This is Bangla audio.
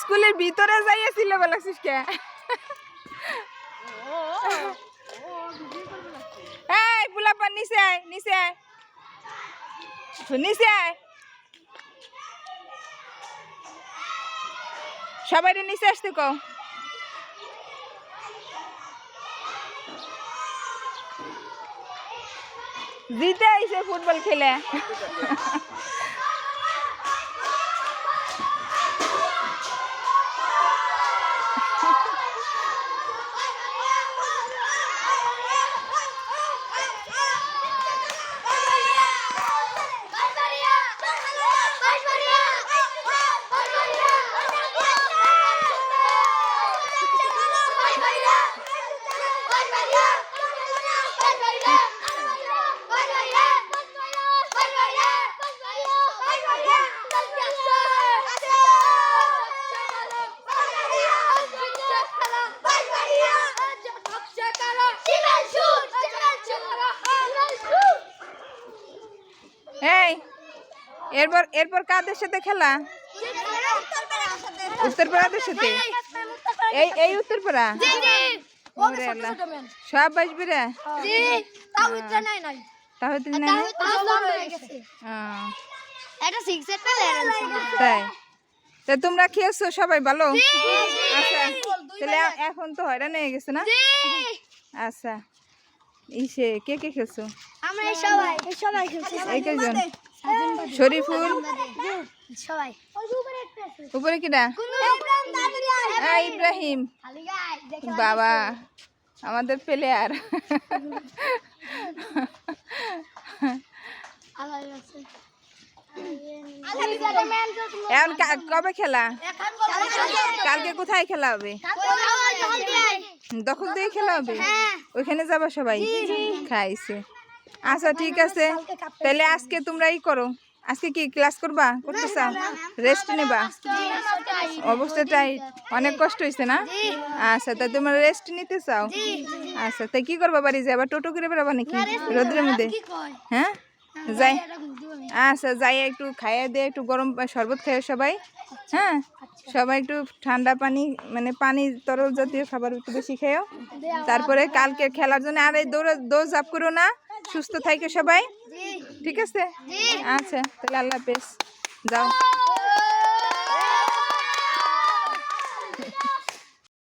স্কুলের ভিতরে যাইয়াছিল বলাছিস কে এই পোলাপান নিচে নিচে নিচে আয়। সবাই নিচে আসতে কও। জিতে আইছে ফুটবল খেলে। এই এরপর এরপর কাদের সাথে খেলা? উত্তরপাড়াদের সাথে। এই এই উত্তরপাড়া। সব বাসবি রে। তাহলে তুই। তা তোমরা খেয়েছো? সবাই ভালো? আচ্ছা তাহলে এখন তো হয়রান হয়ে গেছে না? আচ্ছা। ইসে কে কে খেলছো? আমরা সবাই। সবাই খেলছি। এই কয়জন শরীফুল। সবাই। উপরে কিনা? ইব্রাহিম। বাবা আমাদের প্লেয়ার এখন কবে খেলা? কালকে কোথায় খেলা হবে? দখল দিয়ে খেলা হবে? ওইখানে যাবা সবাই? খাইছে। আচ্ছা ঠিক আছে। তাহলে আজকে তোমরা ই করো। আজকে কি ক্লাস করবা? করতে চাও রেস্ট নেবা? অবস্থাটাই অনেক কষ্ট হয়েছে না? আচ্ছা তা তোমরা রেস্ট নিতে চাও? আচ্ছা তাই কি করবা বাড়ি যাবা টোটো করে বেড়াবা নাকি? রোদ্রের মধ্যে? হ্যাঁ? যাই। আচ্ছা যাই একটু খাইয়ে দিয়ে একটু গরম শরবত খাইয়ে সবাই। হ্যাঁ? সবাই একটু ঠান্ডা পানি মানে পানি তরল জাতীয় খাবার একটু বেশি খেয়েও তারপরে কালকে খেলার জন্য আর এই দৌড় দৌড় জাপ করো না। সুস্থ থাকে সবাই। ঠিক আছে? আচ্ছা তাহলে আল্লাহ হাফেজ। যাও।